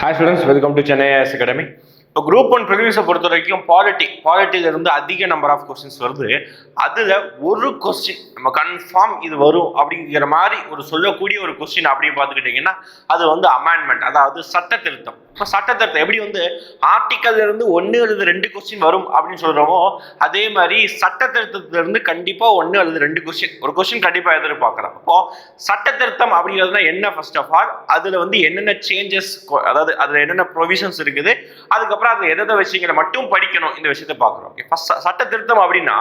Hi students welcome to Chennai IAS academy இப்போ group one ப்ரிலிம்ஸை பொறுத்த வரைக்கும் பாலிட்டி பாலிட்டியில் இருந்து அதிக நம்பர் ஆஃப் கொஸ்டின்ஸ் வருது. அதில் ஒரு கொஸ்டின் நம்ம கன்ஃபார்ம் இது வரும் அப்படிங்கிற மாதிரி ஒரு சொல்லக்கூடிய ஒரு கொஸ்டின் அப்படின்னு பார்த்துக்கிட்டிங்கன்னா அது வந்து அமெண்ட்மெண்ட் அதாவது சட்ட திருத்தம். இப்போ சட்டத்திருத்தம் எப்படி வந்து ஆர்டிக்கல்ல இருந்து ஒன்று அல்லது ரெண்டு கொஸ்டின் வரும் அப்படின்னு சொல்கிறோமோ அதே மாதிரி சட்ட இருந்து கண்டிப்பாக ஒன்று அல்லது ரெண்டு கொஸ்டின் ஒரு கொஸ்டின் கண்டிப்பாக எதிர்பார்க்கலாம். அப்போ சட்டத்திருத்தம் அப்படிங்கிறதுனா என்ன ஃபர்ஸ்ட் ஆஃப் ஆல் அதில் வந்து என்னென்ன சேஞ்சஸ் அதாவது அதில் என்னென்ன ப்ரொவிஷன்ஸ் இருக்குது? அதுக்கப்புறம் அதில் எதை விஷயங்களை மட்டும் படிக்கணும் இந்த விஷயத்தை பார்க்குறோம். ஓகே ஃபர்ஸ்ட் சட்ட திருத்தம் அப்படின்னா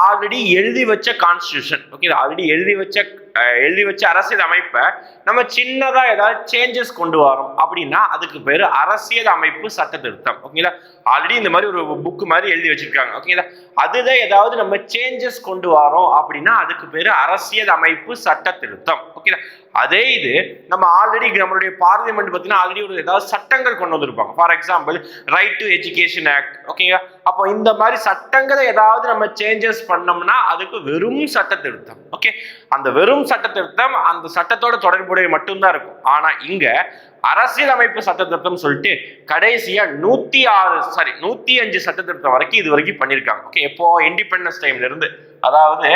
ஆல்ரெடி எழுதி வச்ச கான்ஸ்டியூஷன் ஓகே ஆல்ரெடி எழுதி வச்ச எழுதி வச்ச அரசியல் அமைப்பை நம்ம சின்னதாக ஏதாவது சேஞ்சஸ் கொண்டு வரோம் அப்படின்னா அதுக்கு பேர் அரசியல் அமைப்பு சட்ட திருத்தம். ஓகேங்களா ஆல்ரெடி இந்த மாதிரி ஒரு புக் மாதிரி எழுதி வச்சிருக்காங்க. ஓகேங்களா அதுதான் ஏதாவது நம்ம சேஞ்சஸ் கொண்டு வரோம் அப்படின்னா அதுக்கு பேர் அரசியல் அமைப்பு சட்ட திருத்தம். ஓகேங்களா அதே இது நம்ம ஆல்ரெடி நம்மளுடைய பார்லிமெண்ட் பார்த்தீங்கன்னா ஆல்ரெடி ஒரு ஏதாவது சட்டங்கள் கொண்டு வந்திருப்பாங்க. For example right to education act ஓகேங்களா அப்போ இந்த மாதிரி சட்டங்களை ஏதாவது நம்ம சேஞ்சஸ் பண்ணோம்னா அதுக்கு வெறும் சட்ட திருத்தம் ஓகே அந்த வெறும் சட்ட திருத்தம் அந்த சட்டத்தோட தொடர்புடைய மட்டும்தான் இருக்கும். ஆனா இங்க அரசியலமைப்பு சட்ட திருத்தம் சொல்லிட்டு கடைசியா நூத்தி ஆறு சாரி நூத்தி அஞ்சு சட்ட திருத்தம் வரைக்கும் இது வரைக்கும் பண்ணியிருக்காங்க ஓகே எப்போ இண்டிபெண்டன்ஸ் டைம்ல இருந்து அதாவது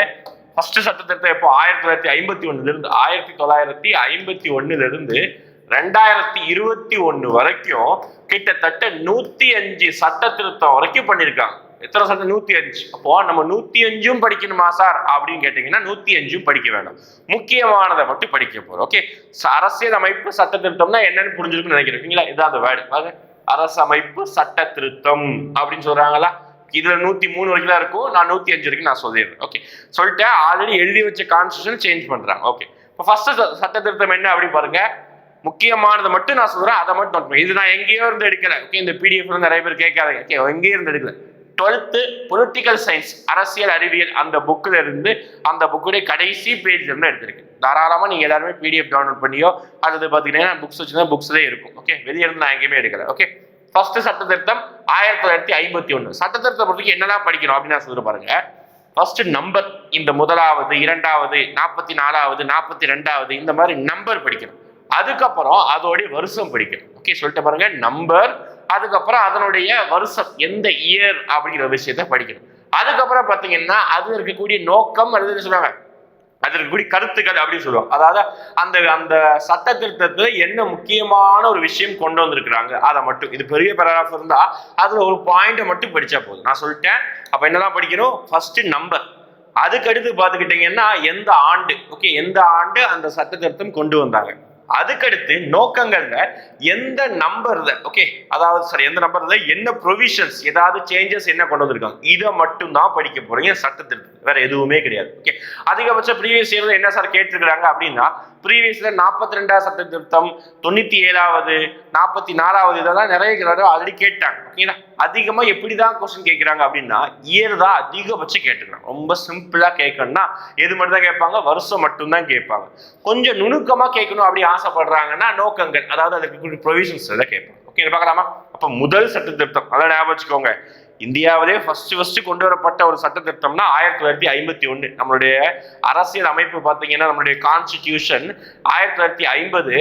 ஃபர்ஸ்ட் சட்ட திருத்தம் எப்போ? ஆயிரத்தி தொள்ளாயிரத்தி ஐம்பத்தி ஒன்னுல இருந்து ஆயிரத்தி தொள்ளாயிரத்தி ஐம்பத்தி ஒன்னுல இருந்து ரெண்டாயிரத்தி இருபத்தி ஒன்று வரைக்கும் கிட்டத்தட்ட நூற்றி அஞ்சு சட்ட திருத்தம் வரைக்கும் பண்ணியிருக்காங்க. எத்தனை சட்டம்? நூத்தி அஞ்சு. அப்போ நம்ம நூத்தி அஞ்சும் படிக்கணுமா சார்? அப்படின்னு கேட்டீங்கன்னா நூத்தி அஞ்சும் படிக்க வேண்டாம் முக்கியமானதை மட்டும் படிக்க போறோம். ஓகே அரசியல் அமைப்பு சட்ட திருத்தம்னா என்னன்னு புரிஞ்சிருக்குன்னு நினைக்கிறீங்களா இதான் அந்த வேர்டு பாருங்க. அரசமைப்பு சட்ட திருத்தம் அப்படின்னு சொல்றாங்களா இதுல நூத்தி மூணு வரைக்கும் தான் இருக்கும். நான் நூத்தி அஞ்சு வரைக்கும் நான் சொல்லிடுறேன். ஓகே சொல்லிட்டு ஆல்ரெடி எழுதி வச்ச கான்ஸ்டியூஷன் சேஞ்ச் பண்றாங்க. ஓகே இப்போ ஃபர்ஸ்ட் சட்ட திருத்தம் என்ன அப்படின்னு பாருங்க. முக்கியமானதை மட்டும் நான் சொல்றேன் அதை மட்டும் நோட் பண்ணுங்க. இது நான் எங்கேயோ இருந்து எடுக்கல. ஓகே இந்த பிடிஎஃப் நிறைய பேர் கேட்காதீங்க. ஓகே எங்கேயோ இருந்து எடுக்கல. டுவெல்த்து பொலிட்டிக்கல் சயின்ஸ் அரசியல் அறிவியல் அந்த புக்கில் இருந்து அந்த புக்குடைய கடைசி பேஜ்ல இருந்து எடுத்திருக்கேன் தாராளமாக நீங்கள் எல்லாருமே பிடிஎஃப் டவுன்லோட் பண்ணியோ அல்லது பார்த்தீங்கன்னா புக்ஸ் வச்சுருந்தா புக்ஸ்லேயே இருக்கும். ஓகே வெளியே இருந்து நான் எங்கேயுமே எடுக்கல. ஓகே ஃபர்ஸ்ட் சட்ட திருத்தம் ஆயிரத்தி தொள்ளாயிரத்தி ஐம்பத்தி ஒன்று சட்ட திருத்தம் பொறுத்தவரைக்கும் என்னெல்லாம் படிக்கணும் அப்படின்னு நான் சொல்லிட்டு பாருங்க. ஃபர்ஸ்ட் நம்பர் இந்த முதலாவது இரண்டாவது நாற்பத்தி நாலாவது நாற்பத்தி ரெண்டாவது இந்த மாதிரி நம்பர் படிக்கணும். அதுக்கப்புறம் அதோடைய வருஷம் படிக்கணும் ஓகே சொல்லிட்டு பாருங்க. நம்பர் அதுக்கப்புறம் அதனுடைய வருஷம் எந்த இயர் அப்படிங்கிற விஷயத்த படிக்கணும். அதுக்கப்புறம் பார்த்தீங்கன்னா அது இருக்கக்கூடிய நோக்கம் அல்லது சொல்லுவாங்க? அது இருக்கக்கூடிய கருத்துக்கள் அப்படின்னு சொல்லுவாங்க. அதாவது அந்த அந்த சட்ட திருத்தத்துல என்ன முக்கியமான ஒரு விஷயம் கொண்டு வந்திருக்கிறாங்க அதை மட்டும். இது பெரிய பேராகிராஃப் இருந்தா அதுல ஒரு பாயிண்ட்டை மட்டும் படிச்சா போதும். நான் சொல்லிட்டேன். அப்ப என்னதான் படிக்கணும்? ஃபர்ஸ்ட் நம்பர் அதுக்கடுத்து பார்த்துக்கிட்டிங்கன்னா எந்த ஆண்டு? ஓகே எந்த ஆண்டு அந்த சட்ட திருத்தம் கொண்டு வந்தாங்க? அதுக்கடுத்து நோக்கங்கள்ல எந்த நம்பர்ல ஓகே அதாவது சார் எந்த நம்பர்ல? என்ன ப்ரொவிஷன்ஸ் ஏதாவது சேஞ்சஸ் என்ன கொண்டு வந்திருக்காங்க? இதை மட்டும் தான் படிக்க போறீங்க சட்டத்திற்கு வேற எதுவுமே கிடையாது ஓகே அதிகபட்ச ப்ரீவியஸ் இயர்ல என்ன சார் கேட்டிருக்கிறாங்க அப்படின்னா ப்ரீவியஸில் நாற்பத்தி ரெண்டாவது சட்ட திருத்தம் தொண்ணூற்றி ஏழாவது நாற்பத்தி நாலாவது இதெல்லாம் நிறைய தடவை ஆல்ரெடி கேட்டாங்க. ஓகேங்களா எப்படி தான் கொஸ்டின் கேட்குறாங்க அப்படின்னா இயர் தான் அதிகபட்சம் கேட்டுக்கிறாங்க. ரொம்ப சிம்பிளாக கேட்கணும்னா எது மட்டும் தான் கேட்பாங்க? வருஷம் மட்டும்தான் கேட்பாங்க. கொஞ்சம் நுணுக்கமாக கேட்கணும் அப்படி ஆசைப்படுறாங்கன்னா நோக்கங்கள். அதாவது அதுக்கு ப்ரொவிஷன்ஸ் எல்லாம் கேட்பாங்க. ஓகே பார்க்கலாமா? அப்போ முதல் சட்ட திருத்தம் அதெல்லாம் ஞாபகம் வச்சுக்கோங்க. இந்தியாவிலே ஃபர்ஸ்ட் ஃபர்ஸ்ட் கொண்டு வரப்பட்ட ஒரு சட்ட திருத்தம்னா ஆயிரத்தி தொள்ளாயிரத்தி ஐம்பத்தி ஒன்று நம்மளுடைய அரசியல் அமைப்பு பார்த்தீங்கன்னா நம்மளுடைய கான்ஸ்டிடியூஷன் ஆயிரத்தி தொள்ளாயிரத்தி ஐம்பது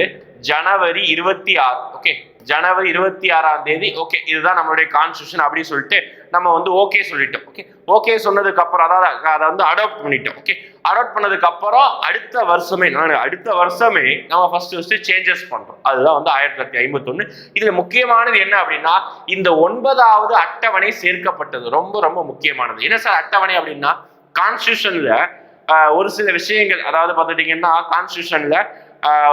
ஜனவரி இருபத்தி ஆறு. ஓகே ஜனவரி இருபத்தி ஆறாம் தேதி. ஓகே இதுதான் நம்மளுடைய கான்ஸ்டியூஷன் அப்படின்னு சொல்லிட்டு நம்ம வந்து ஓகே சொல்லிட்டோம். ஓகே ஓகே சொன்னதுக்கு அப்புறம் அதாவது அதை வந்து அடாப்ட் பண்ணிட்டோம். ஓகே அடாப்ட் பண்ணதுக்கு அப்புறம் அடுத்த வருஷமே நான் அடுத்த வருஷமே நம்ம ஃபர்ஸ்ட் ஃபர்ஸ்ட் சேஞ்சஸ் பண்றோம். அதுதான் வந்து ஆயிரத்தி தொள்ளாயிரத்தி ஐம்பத்தொன்னு. இதுல முக்கியமானது என்ன அப்படின்னா இந்த ஒன்பதாவது அட்டவணை சேர்க்கப்பட்டது. ரொம்ப ரொம்ப முக்கியமானது. என்ன சார் அட்டவணை அப்படின்னா கான்ஸ்டியூஷன்ல ஒரு சில விஷயங்கள் அதாவது பார்த்துட்டீங்கன்னா கான்ஸ்டியூஷன்ல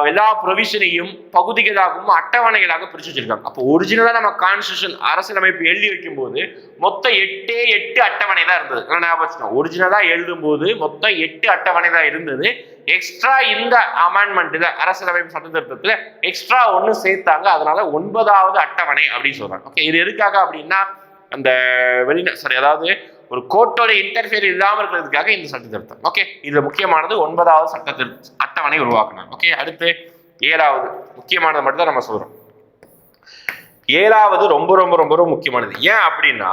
எல்லா ப்ரொவிஷனையும் பகுதிகளாகவும் அட்டவணைகளாக பிரித்து வச்சிருக்காங்க. அப்போ ஒரிஜினலாக நம்ம கான்ஸ்டியூஷன் அரசியலமைப்பு எழுதி வைக்கும்போது மொத்தம் எட்டே எட்டு அட்டவணை தான் இருந்தது நான் ஞாபகம் வச்சுக்கோங்க ஒரிஜினலாக எழுதும்போது மொத்தம் எட்டு அட்டவணை தான் இருந்தது. எக்ஸ்ட்ரா இந்த அமெண்ட்மெண்ட்ல அரசியலமைப்பு சட்ட எக்ஸ்ட்ரா ஒன்று சேர்த்தாங்க. அதனால ஒன்பதாவது அட்டவணை அப்படின்னு சொல்கிறாங்க ஓகே இது எதுக்காக அப்படின்னா அந்த வெளிநா சரி அதாவது ஒரு கோர்ட்டோட இன்டர்ஃபியர் இல்லாமல் இருக்கிறதுக்காக இந்த சட்ட திருத்தம். ஓகே இது முக்கியமானது ஒன்பதாவது சட்ட திருத்த அட்டவணை உருவாக்கணும். ஓகே அடுத்து ஏழாவது முக்கியமானது மட்டும் தான் நம்ம சொல்கிறோம் ஏழாவது ரொம்ப ரொம்ப ரொம்ப ரொம்ப முக்கியமானது. ஏன் அப்படின்னா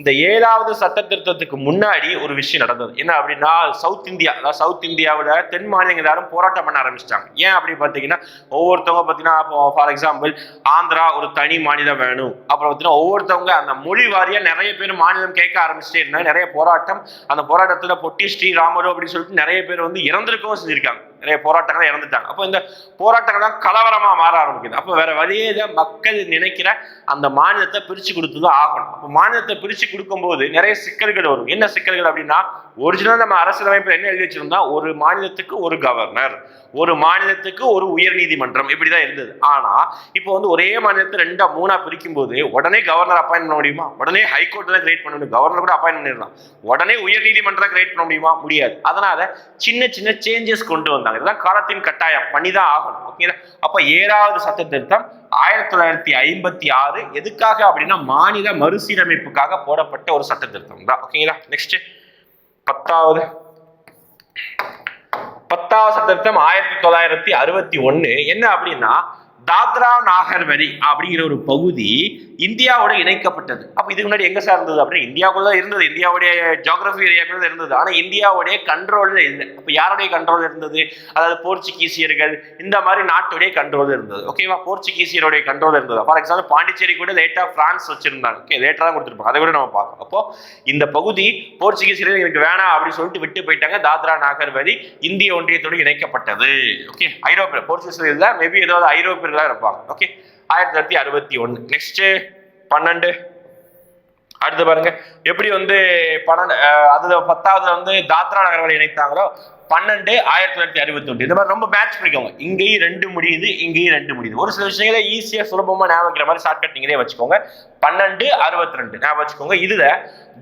இந்த ஏழாவது சட்ட திருத்தத்துக்கு முன்னாடி ஒரு விஷயம் நடந்தது. என்ன அப்படின்னா சவுத் இந்தியா அதாவது சவுத் இந்தியாவில் தென் மாநிலங்கள் எல்லாரும் போராட்டம் பண்ண ஆரம்பிச்சிட்டாங்க. ஏன் அப்படி பார்த்தீங்கன்னா ஒவ்வொருத்தவங்க பார்த்தீங்கன்னா இப்போ ஃபார் எக்ஸாம்பிள் ஆந்திரா ஒரு தனி மாநிலம் வேணும். அப்புறம் பார்த்தீங்கன்னா ஒவ்வொருத்தவங்க அந்த மொழி வாரியாக நிறைய பேர் மாநிலம் கேட்க ஆரம்பிச்சிட்டே இருந்தாங்க. நிறைய போராட்டம் அந்த போராட்டத்தில் பொட்டி ஸ்ரீராமரு அப்படின்னு சொல்லிட்டு நிறைய பேர் வந்து இறந்திருக்கவும் செஞ்சிருக்காங்க. நிறைய போராட்டங்கள் இறந்துட்டாங்க. அப்போ இந்த போராட்டங்கள்லாம் கலவரமாக மாற ஆரம்பிக்குது. அப்போ வேற வழியே தான் மக்கள் நினைக்கிற அந்த மாநிலத்தை பிரித்து கொடுத்து தான் ஆகணும். அப்போ மாநிலத்தை பிரித்து கொடுக்கும்போது நிறைய சிக்கல்கள் வரும். என்ன சிக்கல்கள் அப்படின்னா ஒரிஜினல் நம்ம அரசியலமைப்பில் என்ன எழுதி வச்சிருந்தா ஒரு மாநிலத்துக்கு ஒரு கவர்னர் ஒரு மாநிலத்துக்கு ஒரு உயர் நீதிமன்றம். இப்படிதான் இருந்தது. ஆனா இப்போ வந்து ஒரே மாநிலத்தை ரெண்டா மூணா பிரிக்கும் போது உடனே கவர்னர் அப்பாயின் பண்ண முடியுமா? உடனே ஹைகோர்ட்ல கிரியேட் பண்ண முடியும் கவர்னர் கூட அப்பாயின் பண்ணிடலாம். உடனே உயர் நீதிமன்றம் கிரியேட் பண்ண முடியுமா? முடியாது. அதனால சின்ன சின்ன சேஞ்சஸ் கொண்டு வந்தாங்க. இதெல்லாம் காலத்தின் கட்டாயம். பண்ணிதான் ஆகணும். ஓகேங்களா அப்ப ஏழாவது சட்ட திருத்தம் ஆயிரத்தி தொள்ளாயிரத்தி ஐம்பத்தி ஆறு. எதுக்காக அப்படின்னா மாநில மறுசீரமைப்புக்காக போடப்பட்ட ஒரு சட்ட திருத்தம் தான். ஓகேங்களா நெக்ஸ்ட் பத்தாவது. பத்தாவது சட்டத்திட்டம் ஆயிரத்தி தொள்ளாயிரத்தி அறுபத்தி ஒன்று என்ன அப்படின்னா தாத்ரா நாகர் வரி அப்படிங்கிற ஒரு பகுதி இந்தியாவோட இணைக்கப்பட்டது. அப்போ இதுக்கு முன்னாடி எங்கே சார் இருந்தது அப்படின்னா இந்தியாவுக்குள்ள இருந்தது. இந்தியாவுடைய ஜியாகிரபி ஏரியாக்குள்ள இருந்தது. ஆனால் இந்தியாவுடைய கண்ட்ரோலில் இல்லை அப்போ யாருடைய கண்ட்ரோல் இருந்தது? அதாவது போர்ச்சுகீசியர்கள் இந்த மாதிரி நாட்டுடைய கண்ட்ரோல் இருந்தது. ஓகேவா போர்ச்சுகீசியருடைய கண்ட்ரோல் இருந்தது. ஃபார் எக்ஸாம்பிள் பாண்டிச்சேரி கூட லேட்டாக ஃப்ரான்ஸ் வச்சிருந்தாங்க. ஓகே லேட்டாக தான் கொடுத்துருப்பாங்க. அதை கூட நம்ம பார்க்கணும் அப்போ இந்த பகுதி போர்ச்சுகீசியர்கள் எனக்கு வேணாம் அப்படின்னு சொல்லிட்டு விட்டு போயிட்டாங்க. தாத்ரா நாகர் வரி இந்திய ஒன்றியத்தோடு இணைக்கப்பட்டது. ஓகே ஐரோப்பிய போர்ச்சுகீசியர் இல்லை மேபி ஏதாவது ஐரோப்பியர்களாக இருப்பாங்க. ஓகே ஆயிரத்தி தொள்ளாயிரத்தி அறுபத்தி ஒன்று நெக்ஸ்ட் பன்னெண்டு. அடுத்து பாருங்க. எப்படி வந்து பன்னெண்டு அது பத்தாவது வந்து தாத்ரா நகர்களை இணைத்தாங்களோ பன்னெண்டு ஆயிரத்தி தொள்ளாயிரத்தி அறுபத்தி ஒன்று. இந்த மாதிரி ரொம்ப மேட்ச் பிடிக்கவங்க. இங்கேயும் ரெண்டு முடியுது இங்கேயும் ரெண்டு முடியுது. ஒரு சில விஷயங்களை ஈஸியா சுலபமா ஞாபகிக்கிற மாதிரி மாதிரி ஷார்ட்கட் நீங்களே வச்சுக்கோங்க. பன்னெண்டு அறுபத்தி ரெண்டு ஞாபகம் வச்சுக்கோங்க. இதுல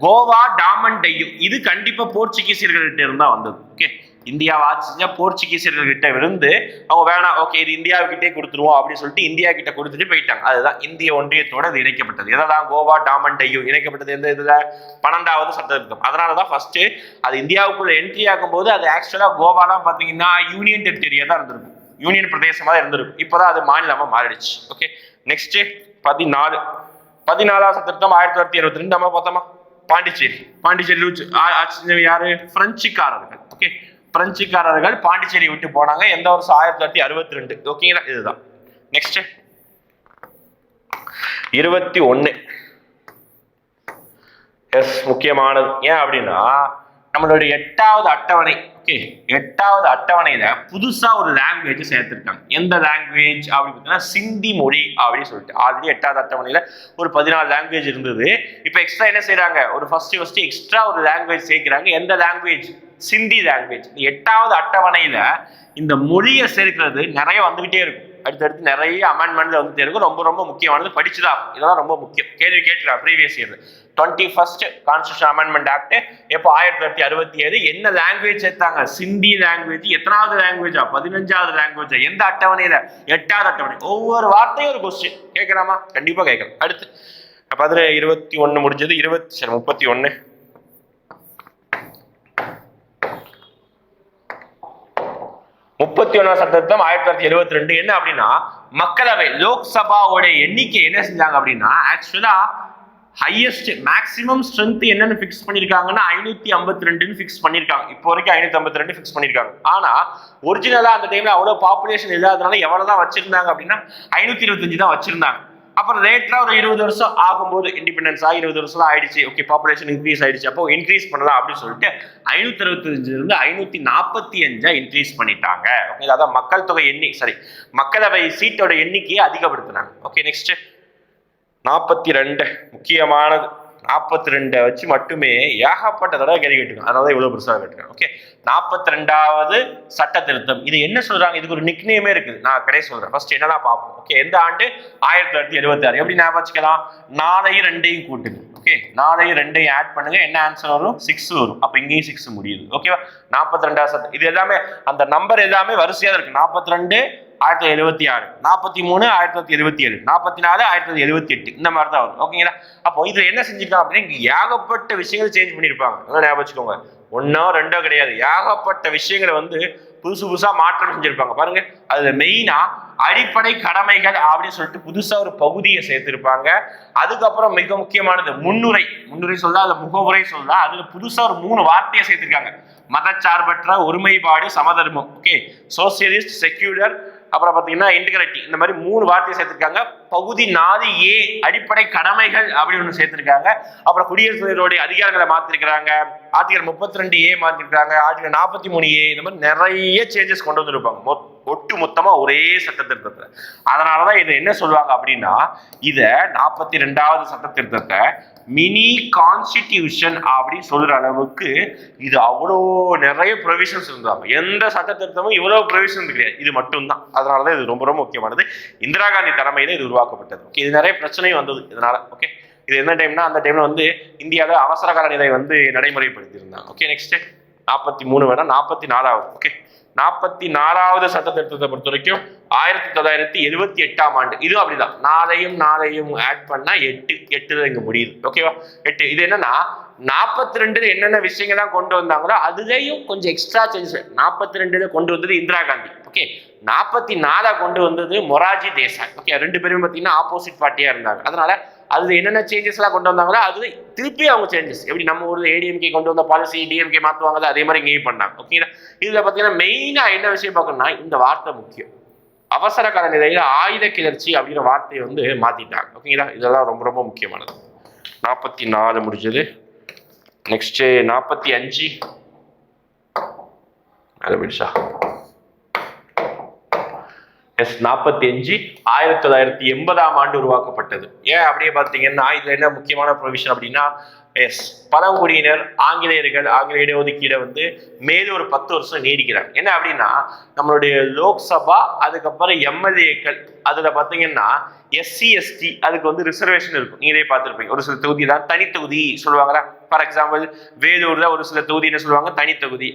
கோவா டாமன் டையும் இது கண்டிப்பா போர்ச்சுகீசியர்கள்ட்ட இருந்தால் வந்தது. ஓகே இந்தியா ஆட்சி செஞ்சா இருந்து அவங்க வேணாம் ஓகே இது இந்தியாவுக்கிட்டே கொடுத்துருவோம் அப்படின்னு சொல்லிட்டு இந்தியா கிட்ட கொடுத்துட்டு போயிட்டாங்க. அதுதான் இந்திய ஒன்றியத்தோட அது இணைக்கப்பட்டது. எதாவது கோவா டாமன் டையூ இணைக்கப்பட்டது. எந்த இதுல? பன்னெண்டாவது சட்டத்திட்டம் அதனாலதான் ஃபர்ஸ்ட் அது இந்தியாவுக்குள்ள என்ட்ரி ஆகும் போது அது ஆக்சுவலா கோவாலாம் பாத்தீங்கன்னா யூனியன் டெரிட்டரியா தான் இருந்திருக்கும். யூனியன் பிரதேசமா இருந்திருக்கும். இப்போதான் அது மாநிலமா மாறிடுச்சு. ஓகே நெக்ஸ்ட் பதினாலு. பதினாலாவது சட்டத்திட்டம் ஆயிரத்தி தொள்ளாயிரத்தி இருபத்தி ரெண்டு. நம்ம பார்த்தோமா பாண்டிச்சேரி. பாண்டிச்சேரி ஆட்சி யாரு? பிரெஞ்சுக்காரர்கள். ஓகே பிரெஞ்சுக்காரர்கள் பாண்டிச்சேரி விட்டு போனாங்க. எந்த வருஷம்? ஆயிரத்தி தொள்ளாயிரத்தி அறுபத்தி ரெண்டு. ஓகேங்களா? இதுதான். நெக்ஸ்ட் இருபத்தி ஒன்று எஸ் முக்கியமானது. ஏன் அப்படின்னா நம்மளுடைய எட்டாவது அட்டவணை. ஓகே எட்டாவது அட்டவணையில புதுசா ஒரு லாங்குவேஜ் சேர்த்திருக்காங்க. எந்த லாங்குவேஜ் அப்படின்னு பார்த்தீங்கன்னா சிந்தி மொழி அப்படின்னு சொல்லிட்டு. ஆல்ரெடி எட்டாவது அட்டவணையில ஒரு பதினாலு லாங்குவேஜ் இருந்தது. இப்போ எக்ஸ்ட்ரா என்ன செய்யறாங்க ஒரு ஃபர்ஸ்ட் ஃபர்ஸ்ட் எக்ஸ்ட்ரா ஒரு லாங்குவேஜ் சேர்க்கிறாங்க. எந்த லாங்குவேஜ் சிந்தி லாங்குவேஜ் எட்டாவது அட்டவணையில் இந்த மொழியை சேர்க்கிறது நிறைய வந்துகிட்டே இருக்கும். அடுத்தடுத்து நிறைய அமெண்ட்மெண்ட்ல வந்துட்டே இருக்கும். ரொம்ப ரொம்ப முக்கியமானது படிச்சுதான் இதெல்லாம் ரொம்ப முக்கியம். கேள்வி கேட்டுக்கலாம் previous year twenty first constitution amendment act எப்போ? ஆயிரத்தி தொள்ளாயிரத்தி அறுபத்தி ஏழு. என்ன லாங்குவேஜ் சேர்த்தாங்க? சிந்தி லாங்குவேஜ் எத்தனாவது லாங்குவேஜா பதினஞ்சாவது லாங்குவேஜா எந்த அட்டவணையில? எட்டாவது அட்டவணை. ஒவ்வொரு வார்த்தையும் ஒரு கொஸ்டின் கேட்கலாமா? கண்டிப்பா கேட்கலாம். அடுத்து பதின இருபத்தி ஒன்று முடிஞ்சது. இருபத்தி சரி முப்பத்தி ஒன்று முப்பத்தி ஒன்றாம் சட்டத்தம் ஆயிரத்தி தொள்ளாயிரத்தி எழுபத்தி ரெண்டு என்ன அப்படின்னா மக்களவை லோக்சபாவோட எண்ணிக்கை என்ன செஞ்சாங்க அப்படின்னா ஆக்சுவலா ஹையஸ்ட் மேக்ஸிமம் ஸ்ட்ரென்த் என்னன்னு ஃபிக்ஸ் பண்ணியிருக்காங்கன்னா ஐநூத்தி ஐம்பத்தி ரெண்டுன்னு ஃபிக்ஸ் பண்ணியிருக்காங்க இப்போ வரைக்கும் ஐநூத்தி ஐம்பத்தி ரெண்டு ஃபிக்ஸ் பண்ணியிருக்காங்க ஆனா ஒரிஜினலா அந்த டைம்ல அவ்வளவு பாப்புலேஷன் இல்லாதனால எவ்வளவுதான் வச்சிருந்தாங்க அப்படின்னா ஐநூத்தி இருபத்தஞ்சு தான் வச்சிருந்தாங்க. அப்புறம் லேட்டரா ஒரு இருபது வருஷம் ஆகும்போது இண்டிபெண்டன்ஸ் ஆகி இருபது வருஷம் ஆயிடுச்சு. ஓகே பாப்புலேஷன் இன்க்ரீஸ் ஆயிடுச்சு. அப்போ இன்க்ரீஸ் பண்ணலாம் அப்படின்னு சொல்லிட்டு ஐநூத்தி அறுபத்தஞ்சுல இருந்து ஐநூத்தி நாற்பத்தி அஞ்சா இன்க்ரீஸ் பண்ணிட்டாங்க. ஓகே அதான் மக்கள் தொகை எண்ணி சாரி மக்களவை சீட்டோட எண்ணிக்கையை அதிகப்படுத்தினாங்க. ஓகே நெக்ஸ்ட் நாற்பத்தி ரெண்டு முக்கியமானது. நாற்பத்தி ரெண்டை வச்சு மட்டுமே ஏகப்பட்ட தடவை கேள்வி கேட்டுருக்காங்க. அதனால இவ்வளோ பெருசாக கேட்டுருக்கேன். ஓகே நாற்பத்தி ரெண்டாவது சட்ட திருத்தம். இது என்ன சொல்றாங்க? இதுக்கு ஒரு நிக்னேமே இருக்குது. நான் கடையை சொல்றேன். ஃபர்ஸ்ட் என்னெல்லாம் பார்ப்போம். ஓகே எந்த ஆண்டு? ஆயிரத்தி தொள்ளாயிரத்தி எழுபத்தி ஆறு எப்படி ஞாபகம் வச்சுக்கலாம்? நாலையும் ரெண்டையும் கூட்டுங்க. ஓகே நாலையும் ரெண்டையும் ஆட் பண்ணுங்க. என்ன ஆன்சர் வரும்? சிக்ஸ் வரும். அப்போ இங்கேயும் சிக்ஸ் முடியுது. ஓகேவா நாற்பத்தி ரெண்டாவது சட்டம் இது எல்லாமே அந்த நம்பர் எல்லாமே வரிசையா தான் இருக்கு. நாற்பத்தி ரெண்டு ஆயிரத்தி தொள்ளாயிரத்தி எழுபத்தி ஆறு நாற்பத்தி மூணு ஆயிரத்தி தொள்ளாயிரத்தி எழுபத்தி ஏழு நாற்பத்தி நாலு ஆயிரத்தி தொள்ளாயிரத்தி எழுபத்தி எட்டு இந்த மாதிரி தான் வரும் ஓகேங்களா அப்போ இதில் என்ன செஞ்சிருக்காங்க அப்படின்னா ஏகப்பட்ட விஷயங்கள் சேஞ்ச் பண்ணியிருப்பாங்க. நல்லா ஞாபகம் வச்சுக்கோங்க. ஒன்றோ ரெண்டோ கிடையாது. ஏகப்பட்ட விஷயங்களை வந்து புதுசு புதுசாக மாற்றம் செஞ்சுருப்பாங்க. பாருங்க. அதில் மெயினாக அடிப்படை கடமைகள் அப்படின்னு சொல்லிட்டு புதுசாக ஒரு பகுதியை சேர்த்துருப்பாங்க. அதுக்கப்புறம் மிக முக்கியமானது முன்னுரை. முன்னுரை சொல்லா அதில் முகவுரை சொல்ல அதில் புதுசாக ஒரு மூணு வார்த்தையை சேர்த்துருக்காங்க. மதச்சார்பற்ற ஒருமைப்பாடு சமதர்மம். ஓகே சோசியலிஸ்ட் செக்யூலர் அப்புறம் பார்த்தீங்கன்னா இன்டிகிரிட்டி இந்த மாதிரி மூணு வார்த்தையை சேர்த்துருக்காங்க. பகுதி நாலு ஏ அடிப்படை கடமைகள் அப்படின்னு ஒன்று சேர்த்திருக்காங்க. அப்புறம் குடியரசுத் தலைவருடைய அதிகாரங்களை மாத்திருக்கிறாங்க. ஆர்டிகல் முப்பத்தி ரெண்டு ஏ மாத்திருக்காங்க ஆர்டிகல் நாற்பத்தி மூணு ஏ இந்த மாதிரி நிறைய சேஞ்சஸ் கொண்டு வந்திருப்பாங்க. ஒட்டு மொத்தமா ஒரே சட்ட திருத்தத்தை அதனாலதான் இதை என்ன சொல்லுவாங்க அப்படின்னா இதை நாற்பத்தி ரெண்டாவது சட்ட திருத்தத்தை மினி கான்ஸ்டிடியூஷன் அப்படின்னு சொல்ற அளவுக்கு இது அவ்வளோ நிறைய ப்ரொவிஷன்ஸ் இருந்தாங்க எந்த சட்ட திருத்தமும் இவ்வளவு ப்ரொவிஷன் கிடையாது. இது மட்டும்தான். அதனாலதான் இது ரொம்ப ரொம்ப முக்கியமானது. இந்திரா காந்தி தலைமையில இது உருவாக்கப்பட்டது. ஓகே இது நிறைய பிரச்சனையும் வந்தது இதனால. ஓகே இது என்ன டைம்னா அந்த டைம்ல வந்து இந்தியாவில் அவசர கால நிலை வந்து நடைமுறைப்படுத்தியிருந்தாங்க. ஓகே நெக்ஸ்ட் நாற்பத்தி மூணு வேணா நாற்பத்தி நாலாவது. ஓகே நாற்பத்தி நாலாவது சட்ட திருத்தத்தை பொறுத்த வரைக்கும் ஆயிரத்தி தொள்ளாயிரத்தி எழுபத்தி எட்டாம் ஆண்டு. இதுவும் அப்படிதான். நாளையும் நாளையும் ஆட் பண்ணா எட்டு எட்டு தான் இங்க முடியுது. ஓகேவா எட்டு. இது என்னன்னா நாற்பத்தி ரெண்டுல என்னென்ன விஷயங்கள்லாம் கொண்டு வந்தாங்களோ அதுலேயும் கொஞ்சம் எக்ஸ்ட்ரா சேஞ்சஸ் நாற்பத்தி ரெண்டுல கொண்டு வந்தது இந்திரா காந்தி. ஓகே. நாற்பத்தி நாலா கொண்டு வந்தது மொராஜி தேசாய். ஓகே ரெண்டு பேரும் பார்த்தீங்கன்னா ஆப்போசிட் பார்ட்டியாக இருந்தாங்க. அதனால அது என்னென்ன சேஞ்சஸ்லாம் கொண்டு வந்தாங்களோ அது திருப்பி அவங்க சேஞ்சஸ் எப்படி நம்ம ஊரில் ஏடிஎம்கே கொண்டு வந்த பாலிசி டிஎம்கே மாற்றுவாங்களோ அதே மாதிரி இங்கேயும் பண்ணாங்க. ஓகேங்களா இதில் பார்த்தீங்கன்னா மெயினாக என்ன விஷயம் பார்க்கணும்னா இந்த வார்த்தை முக்கியம். அவசர கால நிலையில் ஆயுத கிளர்ச்சி அப்படிங்கிற வார்த்தையை வந்து மாற்றிட்டாங்க ஓகேங்களா இதெல்லாம் ரொம்ப ரொம்ப முக்கியமானது. நாற்பத்தி நாலு முடிஞ்சது. நெக்ஸ்ட்டு நாற்பத்தி அஞ்சு. அது பிடிச்சா எஸ் நாற்பத்தி அஞ்சு ஆயிரத்தி தொள்ளாயிரத்தி எண்பதாம் ஆண்டு உருவாக்கப்பட்டது. ஏன் அப்படியே பார்த்தீங்கன்னா இதுல என்ன முக்கியமான ப்ரொவிஷன் அப்படின்னா எஸ் பழங்குடியினர் ஆங்கிலேயர்கள் ஆங்கிலேய இடஒதுக்கீடை வந்து மேலும் ஒரு பத்து வருஷம் நீடிக்கிறாங்க. என்ன அப்படின்னா நம்மளுடைய லோக்சபா அதுக்கப்புறம் எம்எல்ஏக்கள் அதுல பார்த்தீங்கன்னா எஸ்சி எஸ்டி அதுக்கு வந்து ரிசர்வேஷன் இருக்கும். நீங்களே பார்த்துருப்பீங்க ஒரு சில தொகுதி தான் தனித்தொகுதி சொல்லுவாங்களா? ஃபார் எக்ஸாம்பிள் வேலூர்ல ஒரு சில தொகுதி என்ன சொல்லுவாங்க தனித்தொகுதி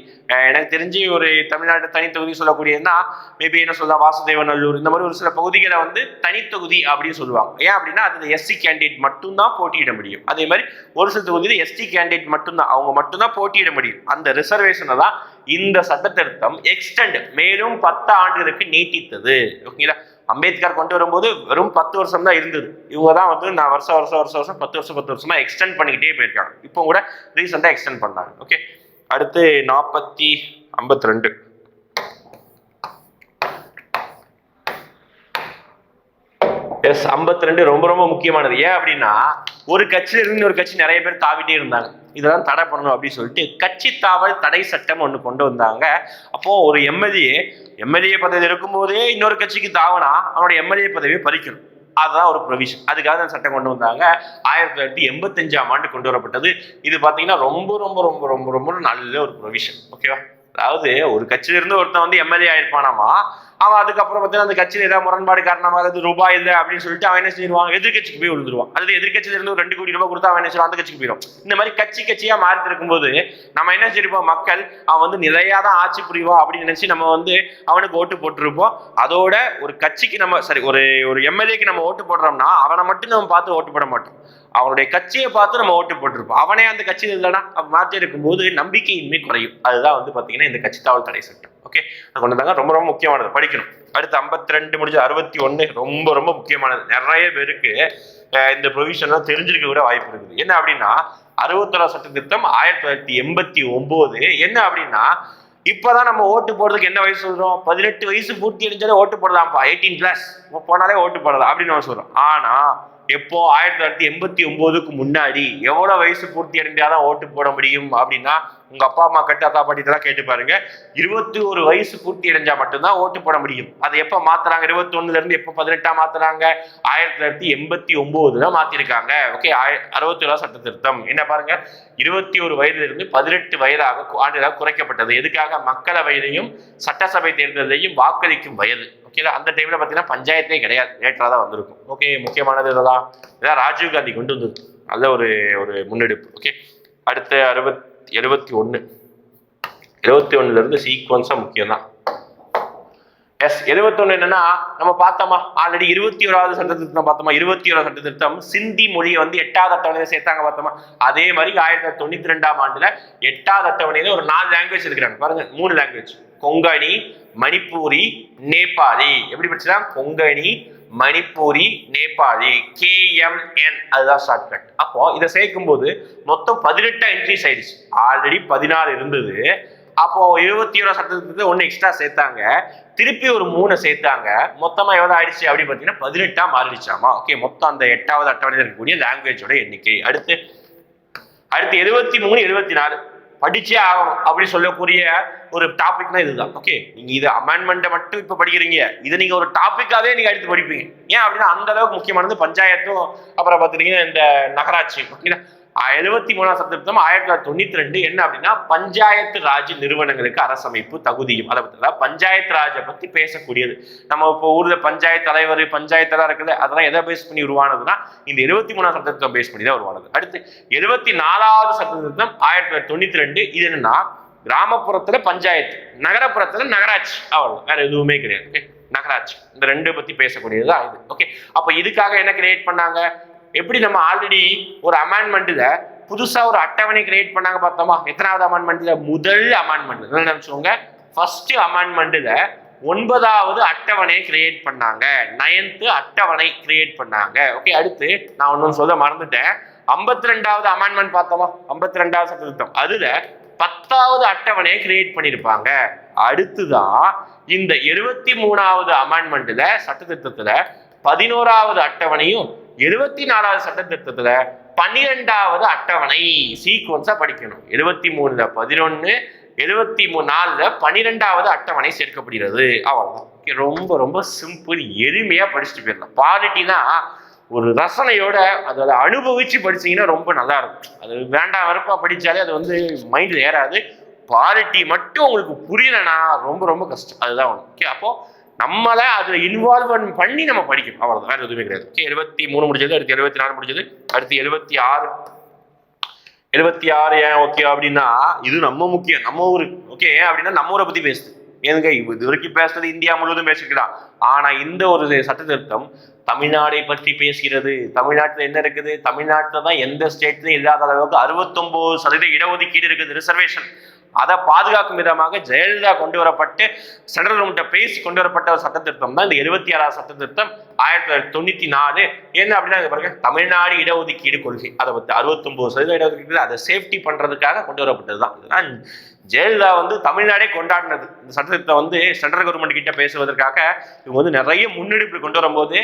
எனக்கு தெரிஞ்சு ஒரு தமிழ்நாட்டு தனித்தொகுதி சொல்லக்கூடியதுன்னா மேபி என்ன? சொல்லலாம் வாசுதேவநல்லூர். இந்த மாதிரி ஒரு சில பகுதிகளை வந்து தனித்தொகுதி அப்படின்னு சொல்லுவாங்க. ஏன் அப்படின்னா அதில் எஸ்சி கேண்டிடேட் மட்டும்தான் போட்டியிட முடியும். அதே மாதிரி ஒரு சில தொகுதியில் எஸ்டி கேண்டிடேட் மட்டும்தான் அவங்க மட்டும்தான் போட்டியிட முடியும். அந்த ரிசர்வேஷனை தான் இந்த சட்டத்திருத்தம் எக்ஸ்டெண்ட் மேலும் பத்து ஆண்டுகளுக்கு நீட்டித்தது. ஓகேங்களா? அம்பேத்கர் கொண்டு வரும்போது வெறும் பத்து வருஷம் தான் இருந்தது. இவங்க தான் வந்து நான் வருஷம் வருஷம் வருஷம் வருஷம் பத்து வருஷம் பத்து வருஷமா எக்ஸ்டெண்ட் பண்ணிக்கிட்டே போயிருக்காங்க. இப்போ கூட ரீசெண்டாக எக்ஸ்டெண்ட் பண்ணாங்க ஓகே அடுத்து நாற்பத்தி ஐம்பத்தி ரெண்டு எஸ் 52 ரெண்டு ரொம்ப ரொம்ப முக்கியமானது. ஏன் அப்படின்னா ஒரு கட்சியில இருந்து ஒரு கட்சி நிறைய பேர் தாவிட்டே இருந்தாங்க. இதெல்லாம் தடை பண்ணணும் அப்படின்னு சொல்லிட்டு கட்சி தாவல் தடை சட்டம் ஒன்று கொண்டு வந்தாங்க. அப்போது ஒரு எம்எல்ஏ எம்எல்ஏ பதவி இருக்கும்போதே இன்னொரு கட்சிக்கு தாவனா அவனோட எம்எல்ஏ பதவியை பறிக்கணும். அதுதான் ஒரு ப்ரொவிஷன் அதுக்காக அந்த சட்டம் கொண்டு வந்தாங்க. ஆயிரத்தி தொள்ளாயிரத்தி எண்பத்தஞ்சாம் ஆண்டு கொண்டு வரப்பட்டது. இது பார்த்தீங்கன்னா ரொம்ப ரொம்ப ரொம்ப ரொம்ப ரொம்ப நல்ல ஒரு ப்ரொவிஷன் ஓகேவா அதாவது ஒரு கட்சியிலிருந்து ஒருத்தன் வந்து எம்எல்ஏ ஆயிருப்பானாமா? அவன் அதுக்கப்புறம் பார்த்தீங்கன்னா அந்த கட்சியில் ஏதாவது முரண்பாடு காரணமாக அது ரூபாய் இல்லை அப்படின்னு சொல்லிட்டு அவன் என்ன செஞ்சிருவான் எதிர்கட்சிக்கு போய் விழுந்துருவான். அதாவது எதிர்கட்சியில இருந்து ஒரு ரெண்டு கோடி ரூபாய் கொடுத்தா அவன் என்ன செய்வான்? அந்த கட்சிக்கு போயிடும். இந்த மாதிரி கட்சி கட்சியா மாறிட்டு இருக்கும்போது நம்ம என்ன செஞ்சிருப்போம் மக்கள் அவன் வந்து நிலையாக தான் ஆட்சி புரிவான் அப்படின்னு நினைச்சு நம்ம வந்து அவனுக்கு ஓட்டு போட்டிருப்போம். அதோட ஒரு கட்சிக்கு நம்ம சரி ஒரு ஒரு எம்எல்ஏக்கு நம்ம ஓட்டு போடுறோம்னா அவனை மட்டும் நம்ம பார்த்து ஓட்டு போட மாட்டோம். அவனுடைய கட்சியை பார்த்து நம்ம ஓட்டு போட்டிருப்போம். அவனே அந்த கட்சியில் இல்லைன்னா மாற்றி இருக்கும்போது நம்பிக்கையின்மை குறையும். அதுதான் வந்து பார்த்தீங்கன்னா இந்த கட்சி தாவல் தடை சட்டம். ஓகே அது கொண்டு வந்தாங்க. ரொம்ப ரொம்ப முக்கியமானது. படிக்கணும். அடுத்து 52 ரெண்டு முடிஞ்சு அறுபத்தி ஒன்று ரொம்ப ரொம்ப முக்கியமானது. நிறைய பேருக்கு இந்த ப்ரொவிஷன்லாம் தெரிஞ்சிருக்க கூட வாய்ப்பு இருக்குது. என்ன அப்படின்னா அறுபத்தொராம் சட்ட திட்டம் ஆயிரத்தி தொள்ளாயிரத்தி எண்பத்தி ஒம்போது. என்ன அப்படின்னா இப்போதான் நம்ம ஓட்டு போடுறதுக்கு என்ன வயசு சொல்கிறோம் பதினெட்டு வயசு பூர்த்தி அடைஞ்சாலே ஓட்டு போடலாம்ப்பா. எயிட்டீன் பிளஸ் போனாலே ஓட்டு போடலாம் அப்படின்னு நம்ம சொல்கிறோம் ஆனால் எப்போ ஆயிரத்தி தொள்ளாயிரத்தி எண்பத்தி ஒம்போதுக்கு முன்னாடி எவ்வளோ வயசு பூர்த்தி அடைஞ்சாதான் ஓட்டு போட முடியும் அப்படின்னா உங்க அப்பா அம்மா கட்டு அத்தா பாட்டிட்டெல்லாம் கேட்டு பாருங்க. இருபத்தி ஒரு வயசு பூர்த்தி அடைஞ்சா மட்டும்தான் ஓட்டு போட முடியும். அது எப்ப மாத்துறாங்க? இருபத்தி ஒண்ணுல இருந்து எப்ப பதினெட்டா மாத்துறாங்க? ஆயிரத்தி தொள்ளாயிரத்தி எண்பத்தி ஒன்பதுல மாத்திருக்காங்க. ஓகே அறுபத்தி ஏழாம் சட்ட திருத்தம் என்ன பாருங்க? இருபத்தி ஒரு வயதுல இருந்து பதினெட்டு வயதாக ஆண்டுகளாக குறைக்கப்பட்டது. எதுக்காக? மக்களவையிலையும் சட்டசபை தேர்தலையும் வாக்களிக்கும் வயது. ஓகேல அந்த டைம்ல பாத்தீங்கன்னா பஞ்சாயத்தே கிடையாது. லேட்டரா தான் வந்திருக்கும். ஓகே முக்கியமானது இதெல்லாம் இதான் ராஜீவ் காந்தி கொண்டு வந்தது. நல்ல ஒரு ஒரு முன்னெடுப்பு. ஓகே அடுத்த அறுபத் எழுபத்தி ஒன்று எழுபத்தி ஒண்ணுல இருந்து சீக்வன்ஸா முக்கியம் தான் எஸ் எழுபத்தொன்னு என்னன்னா நம்ம பார்த்தோமா? ஆல்ரெடி இருபத்தி ஓராவது சட்ட திருத்தம் பார்த்தோமா? இருபத்தி ஓராவது சட்ட திருத்தம் சிந்தி மொழியை வந்து எட்டாவது அட்டவணையில சேர்த்தாங்க பார்த்தோமா? அதே மாதிரி ஆயிரத்தி தொள்ளாயிரத்தி தொண்ணூத்தி ரெண்டாம் ஆண்டுல எட்டாவது அட்டவணையில ஒரு நாலு லாங்குவேஜ் இருக்கிறாங்க பாருங்க மூணு லாங்குவேஜ் கொங்கணி மணிப்பூரி நேபாளி. எப்படி படிச்சா கொங்கணி மணிப்பூரி நேபாளி கேஎம்என் அதுதான் ஷார்ட்கட் அப்போ இதை சேர்க்கும்போது மொத்தம் பதினெட்டு என்ட்ரிஸ் ஆயிடுச்சு. ஆல்ரெடி பதினாறு இருந்தது. அப்போ இருபத்தி ஓரா சட்டத்துக்கு ஒன்று எக்ஸ்ட்ரா சேர்த்தாங்க. திருப்பி ஒரு மூணை சேர்த்தாங்க. மொத்தமா எவ்வளோ ஆயிடுச்சு அப்படின்னு பார்த்தீங்கன்னா பதினெட்டா மாறிடுச்சாமா? ஓகே மொத்தம் அந்த எட்டாவது அட்டவணையில் இருக்கக்கூடிய லாங்குவேஜோட எண்ணிக்கை. அடுத்து அடுத்து எழுபத்தி மூணு எழுபத்தி நாலு. படிச்சே ஆகணும் அப்படி சொல்லக்கூடிய ஒரு டாபிக்னா இதுதான். ஓகே நீங்க இது அமெண்ட்மெண்ட்டை மட்டும் இப்ப படிக்கிறீங்க. இதை நீங்க ஒரு டாபிக்காவே நீங்க எடுத்து படிப்பீங்க. ஏன் அப்படின்னா அந்த அளவுக்கு முக்கியமானது பஞ்சாயத்தும் அப்புறம் பார்த்துட்டீங்கன்னா இந்த நகராட்சி ஓகேங்களா எழுபத்தி மூணாம் சட்டத்திட்டம் ஆயிரத்தி தொள்ளாயிரத்தி தொண்ணூத்தி ரெண்டு என்ன அப்படின்னா பஞ்சாயத்து ராஜ் நிறுவனங்களுக்கு அரசமைப்பு தகுதியும். அதை பத்தி பஞ்சாயத்து ராஜை பத்தி பேசக்கூடியது. நம்ம இப்போ ஊர்ல பஞ்சாயத்து தலைவர் பஞ்சாயத்து எல்லாம் இருக்குது அதெல்லாம் எதை பேஸ் பண்ணி உருவானதுன்னா இந்த எழுபத்தி மூணாம் சட்டத்திட்டம் பேஸ் பண்ணி தான் உருவானது. அடுத்து எழுபத்தி நாலாவது சட்டத்திட்டம் ஆயிரத்தி தொள்ளாயிரத்தி தொண்ணூத்தி ரெண்டு இது என்னன்னா கிராமப்புறத்துல பஞ்சாயத்து நகரப்புறத்துல நகராட்சி. அவ்வளவு வேற எதுவுமே கிடையாது. ஓகே? நகராட்சி. இந்த ரெண்டு பத்தி பேசக்கூடியதுதான் இது. ஓகே? அப்ப இதுக்காக என்ன கிரியேட் பண்ணாங்க? எப்படி நம்ம ஆல்ரெடி ஒரு அமெண்ட்மெண்ட்ல புதுசா ஒரு அட்டவணை கிரியேட் பண்ணாங்க பார்த்தோமா? எத்தனாவது அமெண்ட்மெண்ட்ல முதல் அமெண்ட்மெண்ட் என்ன நினைச்சோங்க ஃபர்ஸ்ட் அமெண்ட்மெண்ட்ல ஒன்பதாவது அட்டவணையை கிரியேட் பண்ணாங்க. நயன்த்து அட்டவணை கிரியேட் பண்ணாங்க. ஓகே அடுத்து நான் ஒன்று சொல்ல மறந்துட்டேன். ஐம்பத்தி ரெண்டாவது அமெண்ட்மெண்ட் பார்த்தோமா? ஐம்பத்தி ரெண்டாவது சட்டத்திட்டம். அதுல பத்தாவது அட்டவணையை கிரியேட் பண்ணியிருப்பாங்க. அடுத்துதான் இந்த எழுபத்தி மூணாவது அமெண்ட்மெண்ட்ல சட்டத்திட்டத்துல பதினோராவது அட்டவணையும் எழுபத்தி நாலாவது சட்டத்திட்டத்துல பன்னிரெண்டாவது அட்டவணை சீக்வன்ஸா படிக்கணும். எழுபத்தி மூணுல பதினொன்னு எழுபத்தி மூணு நாலுல பன்னிரெண்டாவது அட்டவணை சேர்க்கப்படுகிறது. அவ்வளவுதான். ரொம்ப ரொம்ப சிம்பிள் எளிமையா படிச்சுட்டு போயிடலாம். பாலிட்டினா ஒரு ரசனையோட அதை அனுபவிச்சு படிச்சீங்கன்னா ரொம்ப நல்லா இருக்கும். அது வேண்டாம் வெறுப்பா படிச்சாலே அது வந்து மைண்ட்ல ஏறாது. பாலிட்டி மட்டும் உங்களுக்கு புரியலன்னா ரொம்ப ரொம்ப கஷ்டம். அதுதான் ஓகே அப்போ நம்மளை அதில் இன்வால்வ்மெண்ட் பண்ணி நம்ம படிக்கணும். அவ்வளவுதான். வேறு எதுவுமே கிடையாது. எழுபத்தி மூணு முடிஞ்சது அடுத்து எழுபத்தி நாலு முடிஞ்சது அடுத்து எழுபத்தி ஆறு. எழுபத்தி ஆறு ஏன் ஓகே அப்படின்னா இது நம்ம முக்கியம். நம்ம ஊர் ஓகே ஏன் அப்படின்னா நம்ம ஊரை பத்தி பேசுது ஏனுங்க இது வரைக்கும் பேசுறது இந்தியா முழுவதும் பேசிக்கலாம் ஆனா இந்த ஒரு சட்ட திருத்தம் தமிழ்நாடை பற்றி பேசுகிறது. தமிழ்நாட்டில் என்ன இருக்குது? தமிழ்நாட்டில் தான் எந்த ஸ்டேட்லையும் இல்லாத அளவுக்கு அறுபத்தொம்போது சதவீத இடஒதுக்கீடு இருக்குது. ரிசர்வேஷன் அதை பாதுகாக்கும் விதமாக ஜெயலலிதா கொண்டு வரப்பட்டு சென்ட்ரல் கவர்மெண்ட்டை பேசி கொண்டு வரப்பட்ட ஒரு சட்ட திருத்தம் தான் இந்த இருபத்தி ஆறாவது சட்ட திருத்தம் ஆயிரத்தி தொள்ளாயிரத்தி தொண்ணூத்தி நாலு. என்ன அப்படின்னா பாருங்க தமிழ்நாடு இடஒதுக்கீடு கொள்கை. அதை பத்தி அறுபத்தொன்பது சதவீத இடஒதுக்கீடு அதை சேஃப்டி பண்றதுக்காக கொண்டு வரப்பட்டது தான் ஜெயலலிதா வந்து தமிழ்நாடே கொண்டாடினது. இந்த சட்டத்திட்டத்தை வந்து சென்ட்ரல் கவர்மெண்ட் கிட்ட பேசுவதற்காக இவங்க வந்து நிறைய முன்னெடுப்பு கொண்டு வரும்போது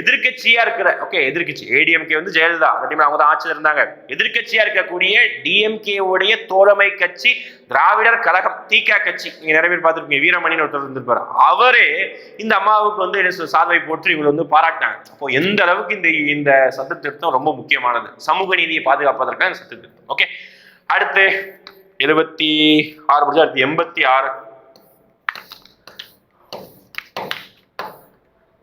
எதிர்கட்சியா இருக்கிற ஓகே எதிர்க்கட்சி ஏடிஎம்கே வந்து ஜெயலலிதா அந்த டைம்ல அவங்க தான் ஆட்சியில் இருந்தாங்க. எதிர்கட்சியா இருக்கக்கூடிய டிஎம்கே உடைய தோழமை கட்சி திராவிடர் கழகம் தீகா கட்சி நீங்க நிறைய பேர் பார்த்துருப்பீங்க வீரமணின்னு ஒருத்தர் இருந்திருப்பாரு. அவரே இந்த அம்மாவுக்கு வந்து என்ன சொல்றது, சாதனை போட்டு இவங்க வந்து பாராட்டினாங்க. அப்போ எந்த அளவுக்கு இந்த இந்த சட்ட திருத்தம் ரொம்ப முக்கியமானது? சமூக நீதியை பாதுகாப்பதற்காக இந்த சட்ட திருத்தம் ஓகே அடுத்து எழுபத்தி ஆறு முடிஞ்சு அடுத்து எண்பத்தி ஆறு.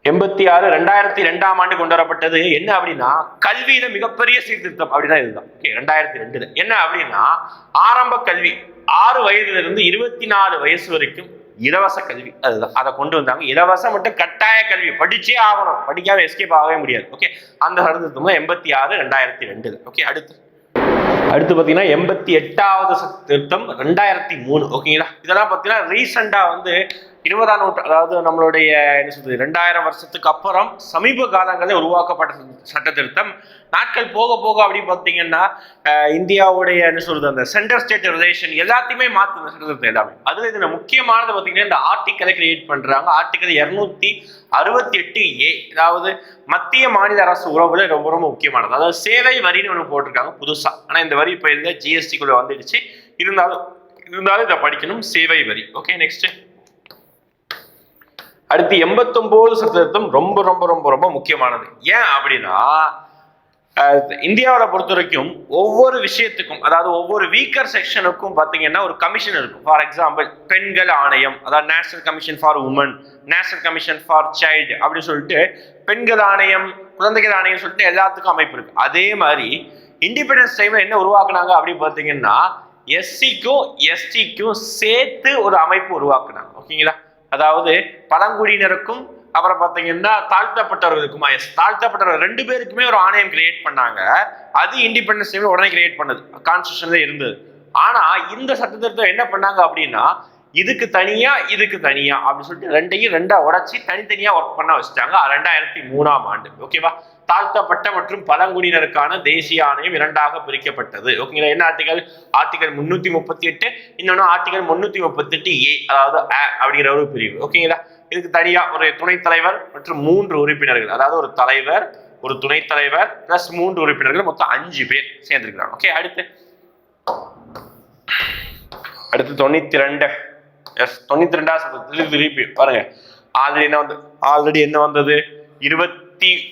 எண்பத்தி ஆறு ரெண்டாயிரத்தி ரெண்டாம் ஆண்டு கொண்டு வரப்பட்டது என்ன அப்படின்னா கல்வியில மிகப்பெரிய சீர்திருத்தம். அப்படின்னா இதுதான். ஓகே ரெண்டாயிரத்தி ரெண்டுல. என்ன அப்படின்னா ஆரம்ப கல்வி ஆறு வயதுல இருந்து இருபத்தி நாலு வயசு வரைக்கும் இலவச கல்வி. அதுதான். அதை கொண்டு வந்தாங்க. இலவச மட்டும் கட்டாய கல்வி. படிச்சே ஆகணும். படிக்காம எஸ்கேப் ஆகவே முடியாது. ஓகே அந்த சட்டத்திருத்தம் எண்பத்தி ஆறு ரெண்டாயிரத்தி ரெண்டுல. ஓகே அடுத்து. அடுத்து பார்த்தீங்கன்னா எண்பத்தி எட்டாவது திட்டம் திருத்தம் ரெண்டாயிரத்தி மூணு. ஓகேங்களா இதெல்லாம் பார்த்தீங்கன்னா ரீசெண்டாக வந்து இருபதாம் நூற்று அதாவது நம்மளுடைய என்ன சொல்றது ரெண்டாயிரம் வருஷத்துக்கு அப்புறம் சமீப காலங்களில் உருவாக்கப்பட்ட சட்ட திருத்தம் நாட்கள் போக போக அப்படி பார்த்தீங்கன்னா இந்தியாவுடைய என்ன சொல்றது அந்த சென்டர் ஸ்டேட் ரிலேஷன் எல்லாத்தையுமே மாற்றுது சட்ட திருத்தம் எல்லாமே. அதுல இதுல முக்கியமானது பார்த்தீங்கன்னா இந்த ஆர்டிக்கலை கிரியேட் பண்றாங்க. ஆர்டிக்கல் இருநூத்தி அறுபத்தி எட்டு ஏ அதாவது மத்திய மாநில அரசு உறவுல ரொம்ப ரொம்ப முக்கியமானது. அதாவது சேவை வரின்னு ஒன்று போட்டிருக்காங்க புதுசா. ஆனா இந்த வரி இப்போ இல்லை ஜிஎஸ்டிக்குள்ளே வந்துடுச்சு. இருந்தாலும் இருந்தாலும் இதை படிக்கணும் சேவை வரி. ஓகே நெக்ஸ்ட் அடுத்து எண்பத்தொம்போது சதவீதம் ரொம்ப ரொம்ப ரொம்ப ரொம்ப முக்கியமானது. ஏன் அப்படின்னா இந்தியாவில் பொறுத்த வரைக்கும் ஒவ்வொரு விஷயத்துக்கும் அதாவது ஒவ்வொரு வீக்கர் செக்ஷனுக்கும் பார்த்தீங்கன்னா ஒரு கமிஷன் இருக்கும். ஃபார் எக்ஸாம்பிள் பெண்கள் ஆணையம் அதாவது national commission for women national commission for child அப்படின்னு சொல்லிட்டு பெண்கள் ஆணையம் குழந்தைகள் ஆணையம் சொல்லிட்டு எல்லாத்துக்கும் அமைப்பு இருக்கு. அதே மாதிரி இண்டிபெண்டன்ஸ் டைம்ல என்ன உருவாக்குனாங்க அப்படின்னு பார்த்தீங்கன்னா எஸ்சிக்கும் எஸ்டிக்கும் சேர்த்து ஒரு அமைப்பு உருவாக்குனாங்க. ஓகேங்களா அதாவது பழங்குடியினருக்கும் அப்புறம் பார்த்தீங்கன்னா தாழ்த்தப்பட்டவர்களுக்கும்? Yes, தாழ்த்தப்பட்டவர்கள். ரெண்டு பேருக்குமே ஒரு ஆணையம் கிரியேட் பண்ணாங்க. அது இண்டிபெண்டன்ஸ் டைம்ல உடனே கிரியேட் பண்ணது. கான்ஸ்டியூஷன்ல இருந்தது. ஆனா இந்த சட்டத்திருத்தம் என்ன பண்ணாங்க அப்படின்னா இதுக்கு தனியா இதுக்கு தனியா அப்படின்னு சொல்லிட்டு ரெண்டையும் ரெண்டா உடச்சி தனித்தனியா ஒர்க் பண்ண வச்சுட்டாங்க. ரெண்டாயிரத்தி மூணாம் ஆண்டு. ஓகேவா தாழ்த்தப்பட்ட மற்றும் பழங்குடியினருக்கான தேசிய ஆணையம் இரண்டாக பிரிக்கப்பட்டது. ஓகேங்களா? என்ன ஆர்டிகல்? ஆர்டிகல் முன்னூத்தி முப்பத்தி எட்டு இன்னொன்னு ஆர்டிகல் முன்னூத்தி முப்பத்தி எட்டு ஏ அதாவது அ அப்படிங்கிற ஒரு பிரிவு. ஓகேங்களா? இதுக்கு தனியா ஒரு துணைத் தலைவர் மற்றும் மூன்று உறுப்பினர்கள். அதாவது ஒரு தலைவர் ஒரு துணைத் தலைவர் பிளஸ் மூன்று உறுப்பினர்கள் மொத்தம் அஞ்சு பேர் சேர்ந்திருக்கிறாங்க. ஓகே அடுத்து. அடுத்து தொண்ணூத்தி ரெண்டு எஸ் தொண்ணூத்தி ரெண்டாவது சட்டத்தில் திருப்பி பாருங்க. ஆல்ரெடி என்ன வந்து ஆல்ரெடி என்ன வந்தது? இருபத்தி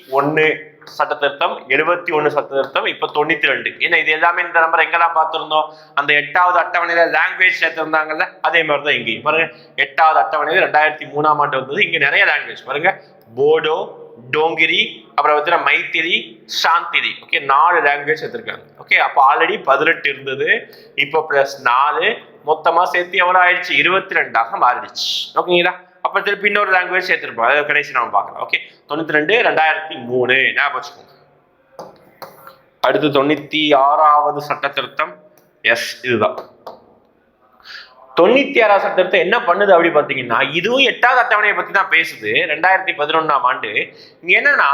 ஒன்னு சட்ட திருத்தம் எழுபத்தி ஒன்னு சட்ட திருத்தம் இப்ப தொண்ணூத்தி ரெண்டு. ஏன்னா இது எல்லாமே இந்த நம்பர் எங்கெல்லாம் பார்த்திருந்தோம்? அந்த எட்டாவது அட்டவணையில லாங்குவேஜ் சேர்த்திருந்தாங்கல்ல அதே மாதிரி தான் இங்கேயும். பாருங்க எட்டாவது அட்டவணையில ரெண்டாயிரத்தி மூணாம் ஆண்டு வந்தது. இங்க நிறைய லாங்குவேஜ் பாருங்க போடோ டோங்கிரி அப்புறம் பார்த்தீங்கன்னா மைத்திரி சாந்திரி. ஓகே நாலு லாங்குவேஜ் எடுத்திருக்காங்க ஓகே அப்போ ஆல்ரெடி பதினெட்டு இருந்தது. இப்போ ப்ளஸ் நாலு. மொத்தமா சேர்த்து எவ்வளோ ஆயிடுச்சு? இருபத்தி ரெண்டாக மாறிடுச்சு. ஓகேங்களா? அப்போ திருப்பி இன்னொரு லாங்குவேஜ் சேர்த்துருப்போம். அதை கடைசி நம்ம பார்க்கலாம். ஓகே தொண்ணூத்தி ரெண்டு ரெண்டாயிரத்தி மூணு ஞாபகம் வச்சுக்கோங்க. அடுத்து தொண்ணூத்தி ஆறாவது சட்ட திருத்தம் எஸ் இதுதான். தொண்ணூத்தி ஆறாவது சட்ட திருத்தம் என்ன பண்ணுது அப்படி பார்த்தீங்கன்னா இதுவும் எட்டாவது அட்டவணையை பத்தி தான் பேசுது. ரெண்டாயிரத்தி பதினொன்னாம் ஆண்டு. இங்க என்னன்னா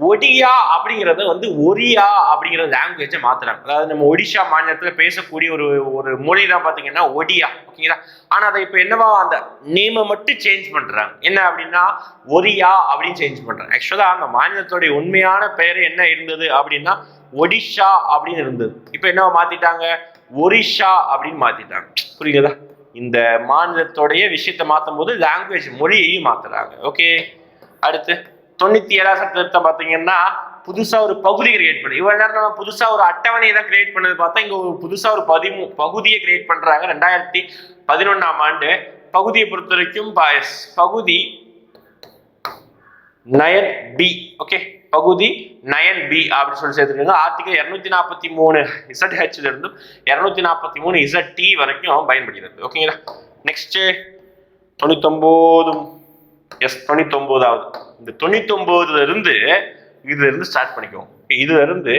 ஒடியா அப்படிங்கிறத வந்து ஒரியா அப்படிங்கிற லாங்குவேஜை மாத்துறாங்க. அதாவது நம்ம ஒடிஷா மாநிலத்துல பேசக்கூடிய ஒரு ஒரு மொழி தான் பாத்தீங்கன்னா ஒடியா ஓகேங்களா? ஆனா அதை இப்ப என்னவா அந்த நேமை மட்டும் சேஞ்ச் பண்றாங்க? என்ன அப்படின்னா ஒரியா அப்படின்னு சேஞ்ச் பண்றாங்க. ஆக்சுவலா அந்த மாநிலத்துடைய உண்மையான பெயர் என்ன இருந்தது அப்படின்னா ஒடிஷா அப்படின்னு இருந்தது. இப்ப என்னவா மாத்திட்டாங்க? ஒரிஷா அப்படின்னு மாத்திட்டாங்க. புரியுதா? இந்த மாநிலத்தோடைய விஷயத்தை மாற்றும் போது லாங்குவேஜ் மொழியையும் மாத்துறாங்க. ஓகே? அடுத்து. தொண்ணூத்தி ஏழாம் சட்டத்திட்டம் பார்த்தீங்கன்னா பாத்தீங்கன்னா புதுசா ஒரு பகுதி கிரியேட் பண்ணி இவ்வளவு நேரம் நம்ம புதுசா ஒரு அட்டவணையை தான் கிரியேட் பண்ணது பார்த்தா இங்க ஒரு புதுசா ஒரு பதிமூ பகுதியை கிரியேட் பண்றாங்க. ரெண்டாயிரத்தி பதினொன்னாம் ஆண்டு பகுதியை பொறுத்த வரைக்கும் பகுதி நயன் பி ஓகே பகுதி நயன் பி அப்படின்னு சொல்லி சேர்த்துருக்காங்க. ஆர்டிகல் இருநூத்தி நாற்பத்தி மூணு இசட் ஹெச்ல இருந்தும் இருநூத்தி நாற்பத்தி மூணு இசட் டி வரைக்கும் பயன்படுகிறது. ஓகேங்களா நெக்ஸ்ட் தொண்ணூத்தொம்போது எஸ் தொண்ணூத்தொம்போதாவது. இந்த தொண்ணூத்தொம்போதுல இருந்து இதுல இருந்து ஸ்டார்ட் பண்ணிக்குவோம். இதுல இருந்து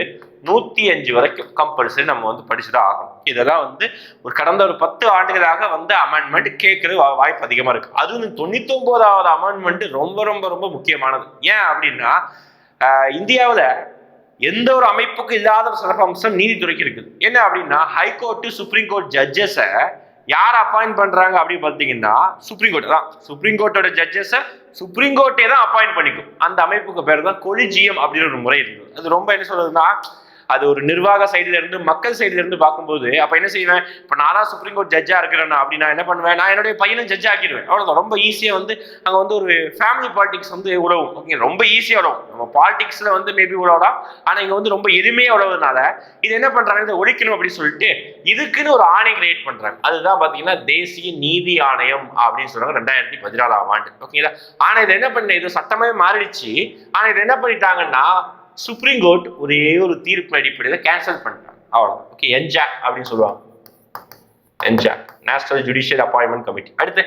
நூத்தி அஞ்சு வரைக்கும் கம்பல்சரி நம்ம வந்து படிச்சுதான் ஆகணும். இதெல்லாம் வந்து ஒரு கடந்த ஒரு பத்து ஆண்டுகளாக வந்து அமெண்ட்மெண்ட் கேட்கறது வாய்ப்பு அதிகமா இருக்கு. அதுவும் தொண்ணூத்தி ஒன்பதாவது அமெண்ட்மெண்ட் ரொம்ப ரொம்ப ரொம்ப முக்கியமானது. ஏன் அப்படின்னா இந்தியாவில் எந்த ஒரு அமைப்புக்கும் இல்லாத ஒரு சிறப்பம்சம் நீதித்துறைக்கு இருக்குது. என்ன அப்படின்னா ஹைகோர்ட்டு சுப்ரீம் கோர்ட் ஜட்ஜஸை யார் அப்பாயிண்ட் பண்றாங்க அப்படின்னு பார்த்தீங்கன்னா சுப்ரீம் கோர்ட் தான். சுப்ரீம் கோர்ட்டோட ஜட்ஜஸை சுப்ரீம் கோர்ட்டே தான் அப்பாயிண்ட் பண்ணிக்கும். அந்த அமைப்புக்கு பேர் தான் கொலிஜியம் அப்படின்னு ஒரு முறை இருந்தது. அது ரொம்ப என்ன சொல்றதுன்னா அது ஒரு நிர்வாக சைடுல இருந்து மக்கள் சைடுல இருந்து பார்க்கும்போது அப்ப என்ன செய்வேன்? இப்ப நான் தான் சுப்ரீம் கோர்ட் ஜட்ஜா இருக்கிறேன்னா அப்படி நான் என்ன பண்ணுவேன்? நான் என்னுடைய பையனும் ஜட்ஜ் ஆக்கிடுவேன். அவ்வளவுதான். ரொம்ப ஈஸியா வந்து அங்க வந்து ஒரு ஃபேமிலி பாலிடிக்ஸ் வந்து உழவும் ஓகே ரொம்ப ஈஸியா உழவும் நம்ம பாலிடிக்ஸ்ல வந்து மேபி உழவலாம் ஆனா இங்க வந்து ரொம்ப எளிமையா உழவுனால இது என்ன பண்றாங்க? இதை ஒழிக்கணும் அப்படின்னு சொல்லிட்டு இதுக்குன்னு ஒரு ஆணை கிரியேட் பண்றாங்க. அதுதான் பாத்தீங்கன்னா தேசிய நீதி ஆணையம் அப்படின்னு சொல்றாங்க ரெண்டாயிரத்தி பதினாலாம் ஆண்டு. ஓகேங்களா ஆனா இது என்ன பண்ண இது சட்டமே மாறிடுச்சு. ஆனா இது என்ன பண்ணிட்டாங்கன்னா சுப்ரீம் கோர்ட் ஒரே ஒரு தீர்ப்பு அடிப்படையில் கேன்சல் பண்ணிட்டாங்க. அவ்வளவுதான். ஓகே என்ஜாக் அப்படின்னு சொல்லுவாங்க. NJAC national judicial appointment committee அடுத்து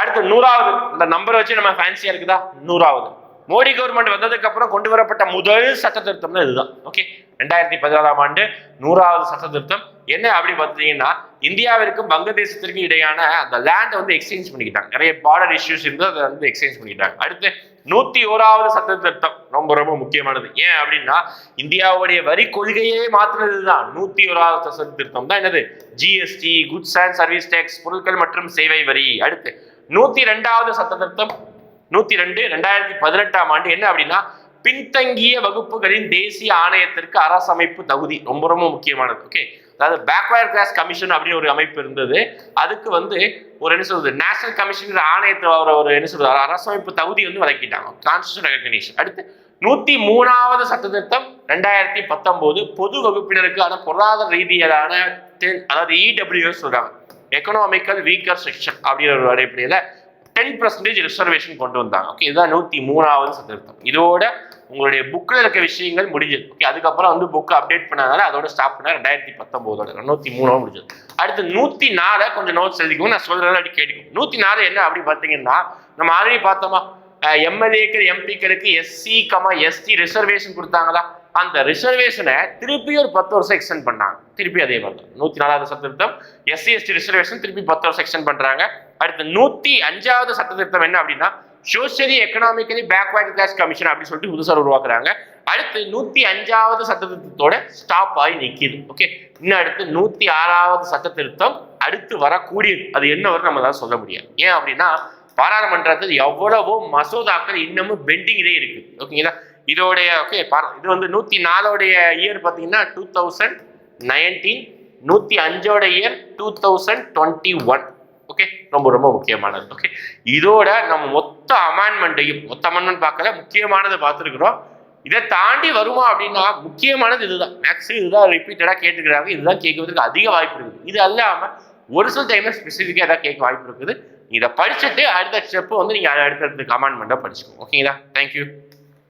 அடுத்து நூறாவது. இந்த நம்பரை வச்சு நம்ம ஃபேன்சியாக இருக்குதா? நூறாவது. மோடி கவர்மெண்ட் வந்ததுக்கு அப்புறம் கொண்டு வரப்பட்ட முதல் சட்ட திருத்தம்னா இதுதான். ஓகே ரெண்டாயிரத்தி பதினாறாம் ஆண்டு நூறாவது சட்ட திருத்தம். என்ன அப்படி பார்த்தீங்கன்னா இந்தியாவிற்கும் வங்கதேசத்திற்கும் இடையான அந்த லேண்டை வந்து எக்ஸ்சேஞ்ச் பண்ணிக்கிட்டாங்க. நிறைய பார்டர் இஷ்யூஸ் இருந்து அதை வந்து எக்ஸ்சேஞ்ச் பண்ணிக்கிட்டாங்க. அடுத்து நூத்தி ஓராவது சட்ட திருத்தம் ரொம்ப ரொம்ப முக்கியமானது. ஏன் அப்படின்னா இந்தியாவுடைய வரி கொள்கையே மாற்றினது தான் நூத்தி ஓராவது சட்ட திருத்தம் தான் என்னது? GST goods and service tax பொருட்கள் மற்றும் சேவை வரி. அடுத்து நூத்தி ரெண்டாவது சட்ட திருத்தம் நூத்தி ரெண்டு ரெண்டாயிரத்தி பதினெட்டாம் ஆண்டு என்ன அப்படின்னா பின்தங்கிய வகுப்புகளின் தேசிய ஆணையத்திற்கு அரசமைப்பு தகுதி. ரொம்ப ரொம்ப முக்கியமானது. ஓகே அதாவது பேக்வயர்ட் கிளாஸ் கமிஷன் அப்படின்னு ஒரு அமைப்பு இருந்தது. அதுக்கு வந்து ஒரு என்ன சொல்றது நேஷனல் கமிஷன் ஆணையத்தை ஒரு ஒரு என்ன சொல்றது அரசமைப்பு தகுதி வந்து வழங்கிட்டாங்க. கான்ஸ்டியூஷன் ரெகக்னிஷன் அடுத்து நூத்தி மூணாவது சட்டத்திருத்தம் ரெண்டாயிரத்தி பத்தொன்பது. பொது வகுப்பினருக்கான பொருளாதார ரீதியிலான அதாவது இடபிள்யூஎஸ் சொல்றாங்க. எக்கனாமிக்கல் வீக்கர் செக்ஷன் அப்படிங்கிற ஒரு அடிப்படையில் டென் பர்சன்டேஜ் ரிசர்வேஷன் கொண்டு வந்தாங்க. ஓகே இதுதான் நூத்தி மூணாவது சட்டத்திருத்தம். இதோட உங்களுடைய புக்கில் இருக்க விஷயங்கள் முடிஞ்சது. ஓகே அதுக்கப்புறம் வந்து புக்கை அப்டேட் பண்ணாதனால அதோட ஸ்டாப் பண்ண ரெண்டாயிரத்தி பத்தொம்போதோட நூற்றி மூணோட முடிஞ்சது. அடுத்து நூற்றி நாலை கொஞ்சம் நோட்ஸ் எழுதிக்கும் நான் சொல்கிறேன் அப்படி கேட்டுக்கும் நூற்றி நாலு என்ன அப்படி பார்த்தீங்கன்னா நம்ம ஆல்ரெடி பார்த்தோமா எம்எல்ஏக்கள் எம்பிக்களுக்கு எஸ்சி கமா எஸ்டி ரிசர்வேஷன் கொடுத்தாங்களா? அந்த ரிசர்வேஷனை திருப்பி ஒரு பத்து வருஷம் எக்ஸ்டெண்ட் பண்ணாங்க. திருப்பி அதே மாதிரி தான். நூற்றி நாலாவது சட்டத்திருத்தம் எஸ்சி எஸ்டி ரிசர்வேஷன் திருப்பி பத்து வருஷம் எக்ஸ்டெண்ட் பண்ணுறாங்க அடுத்து நூற்றி அஞ்சாவது சட்டத்திருத்தம் என்ன அப்படின்னா socially economically backward class commission அப்படின்னு சொல்லிட்டு புதுசாக உருவாக்குறாங்க. அடுத்து நூற்றி அஞ்சாவது சட்டத்திருத்தத்தோட ஸ்டாப் ஆகி நிற்கிது ஓகே இன்னும் அடுத்து நூற்றி ஆறாவது சட்டத்திருத்தம் அடுத்து வரக்கூடியது. அது என்ன வரும் நம்ம தான் சொல்ல முடியாது. ஏன் அப்படின்னா பாராளுமன்றத்தில் எவ்வளவோ மசோதாக்கள் இன்னமும் பெண்டிங்லேயே இருக்கு. ஓகேங்களா இதோடைய ஓகே இது வந்து நூற்றி நாலோடைய இயர் பார்த்தீங்கன்னா டூ தௌசண்ட் நைன்டீன் நூற்றி அஞ்சோட year two thousand twenty one okay ரொம்ப ரொம்ப முக்கியமானது. ஓகே இதோட நம்ம மொத்த அமெண்ட்மெண்ட்டையும் மொத்த அமெண்ட்மெண்ட் பார்க்கல முக்கியமானதை பார்த்துருக்குறோம். இதை தாண்டி வருமா அப்படின்னா முக்கியமானது இதுதான். மேக்ஸிமம் இதுதான் ரிப்பீட்டடாக கேட்டுக்கிறாங்க. இதுதான் கேட்கறதுக்கு அதிக வாய்ப்பு இருக்குது. இது அல்லாமல் ஒரு சில டைமில் ஸ்பெசிஃபிக்காக எதாவது கேட்க வாய்ப்பு இருக்குது. இதை படிச்சுட்டு அடுத்த ஸ்டெப்பு வந்து நீங்கள் அடுத்தடுத்த கமெண்ட் பண்ண படிச்சுக்கோங்க ஓகேங்களா தேங்க்யூ